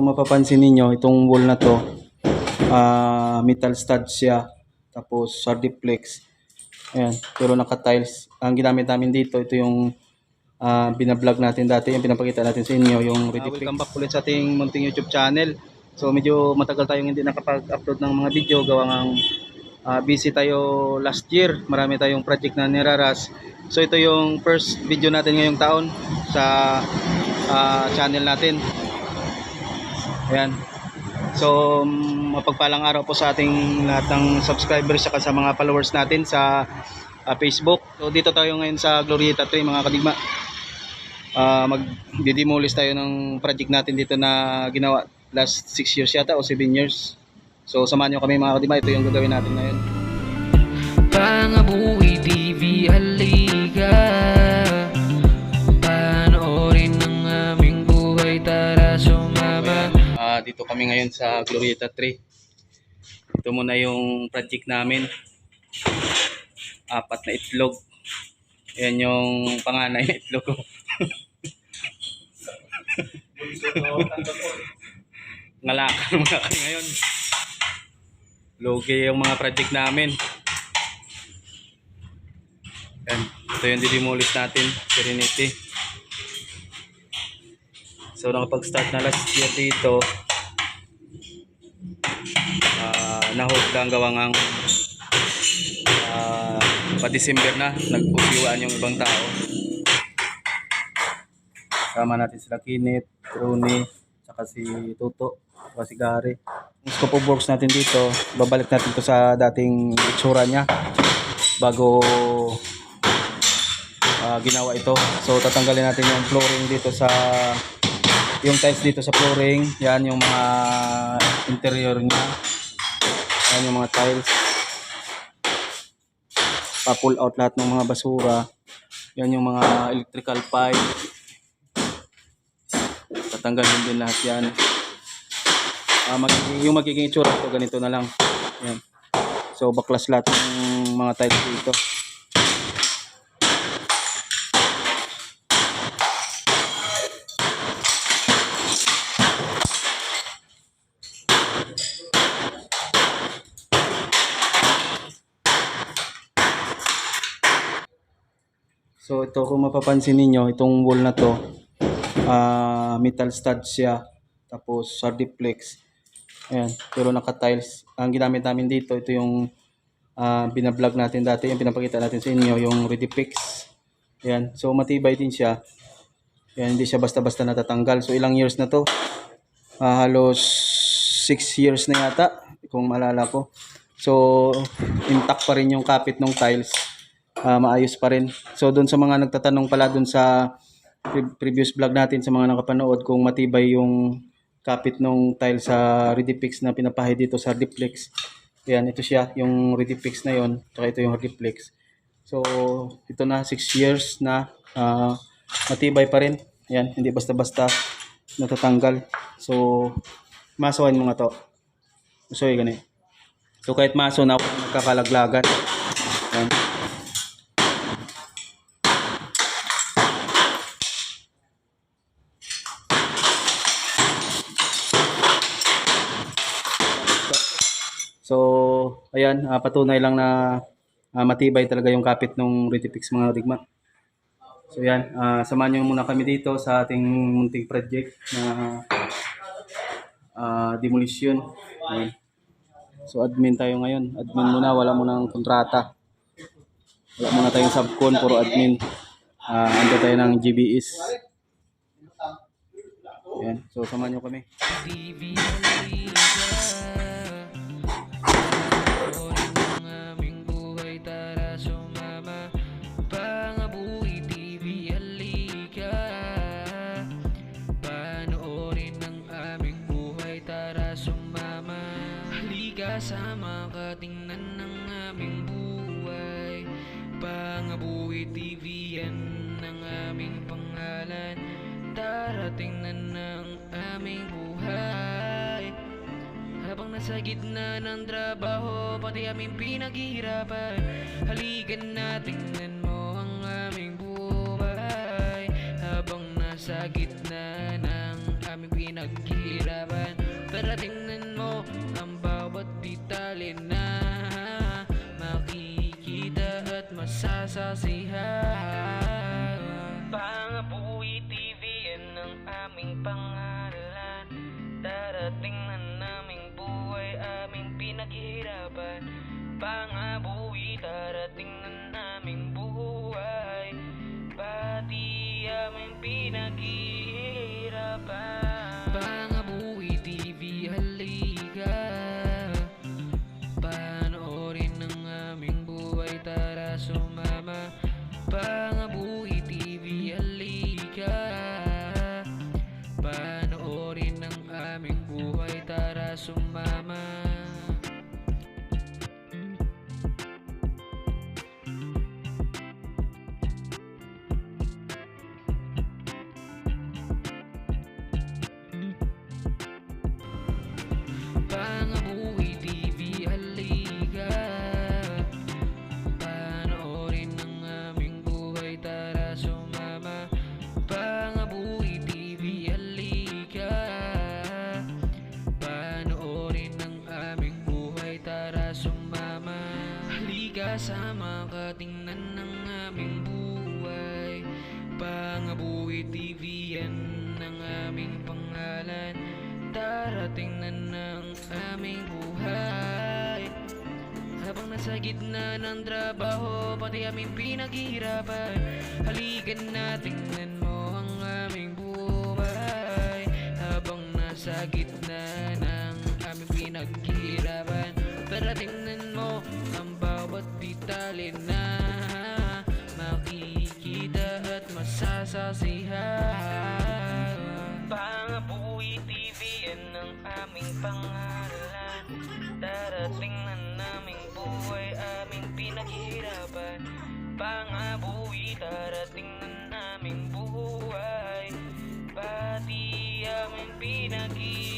kung mapapansin ninyo, itong wall na to, ah, metal stud siya. Tapos sardiplex. Ayan, pero naka-tiles. Ang ginamit namin dito, ito yung ah, binablog natin dati, yung pinapakita natin sa inyo, yung ready welcome back ulit sa ating munting YouTube channel. So medyo matagal tayong hindi nakapag-upload ng mga video gawa ng ah, busy tayo last year. Marami tayong project na niraras. So ito yung first video natin ngayong taon sa ah, channel natin. Ayan. So mm, mapagpalang araw po sa ating lahat ng subscribers saka sa mga followers natin sa ah, Facebook. So dito tayo ngayon sa Glorieta 3 mga kadigma. Ah, mag-demolish tayo ng project natin dito na ginawa last 6 years yata o 7 years. So samahan nyo kami mga kadigma. Ito yung gagawin natin ngayon. Pangabuhi kami ngayon sa Glorieta 3. Ito muna yung project namin. Apat na itlog. Yan yung panganay na itlog ko. Ngalakan muna kami ngayon. Logi yung mga project namin. Yan. Ito yung didemolish natin. Serenity. So nakapag-start na last year dito. Ah, na-hold lang gawang ang ah, pa-December na nag-usiwaan yung ibang tao. Sama natin sila Kinit, Rooney, saka si Tuto, saka si Gary. Yung scope of works natin dito, babalik natin to sa dating itsura niya bago ah, ginawa ito. So tatanggalin natin yung flooring dito sa yung tiles dito sa flooring, yan yung mga interior niya. Yan yung mga tiles. Pa-pull out lahat ng mga basura. Yan yung mga electrical pipe. Tatanggalin din lahat yan. Ah, magiging, yung magiging itsura ito, ganito na lang. Yan. So, baklas lahat ng mga tiles dito. So ito kung mapapansin ninyo, itong wall na to, ah, metal stud siya, tapos sardiplex. Ayan, pero naka-tiles. Ang ginamit namin dito, ito yung ah, binablog natin dati, yung pinapakita natin sa inyo, yung Redifix. Ayan, so matibay din siya. Ayan, hindi siya basta-basta natatanggal. So ilang years na to? Ah, halos 6 years na yata, kung maalala ko. So, intact pa rin yung kapit ng tiles ah, maayos pa rin. So doon sa mga nagtatanong pala doon sa pre- previous vlog natin sa mga nakapanood kung matibay yung kapit ng tile sa Redifix na pinapahay dito sa Rediplex. Yan, ito siya, yung Redifix na yon, tsaka ito yung Rediplex. So, ito na 6 years na ah, matibay pa rin. Yan, hindi basta-basta natatanggal. So, masawan mo nga to. So, ganito. So, kahit maso na nagkakalaglagan. Yan. So, ayan, ah, patunay lang na ah, matibay talaga yung kapit ng Retifix mga digma. So, yan, ah, samahan nyo muna kami dito sa ating munting project na ah, demolition. Ayan. So, admin tayo ngayon. Admin muna, wala muna ng kontrata. Wala muna tayong subcon, puro admin. Ah, ando tayo ng GBS. Ayan, so samahan nyo kami. TV Nasa gitna ng trabaho Pati aming pinaghihirapan. Halikan na tingnan mo ang aming buhay. Habang nasa gitna ng aming pinaghihirapan Tara tingnan mo ang bawat detalye na Makikita at masasasihan my sama ka tingnan ng aming buhay. Pangabuhi TV yan ang aming pangalan. Tara tingnan ng aming buhay. Habang nasa gitna ng trabaho Pati aming pinaghihirapan Halikan na tingnan mo ang aming buhay. Habang nasa gitna ng aming pinaghihirapan Tara tingnan mo ang bawat detalye na Makikita at masasasihan. Pangabuhi TV yan ang aming pangalan. Darating na naming buhay aming pinaghihirapan. Pangabuhi darating na naming buhay. Pati aming pinaghihirapan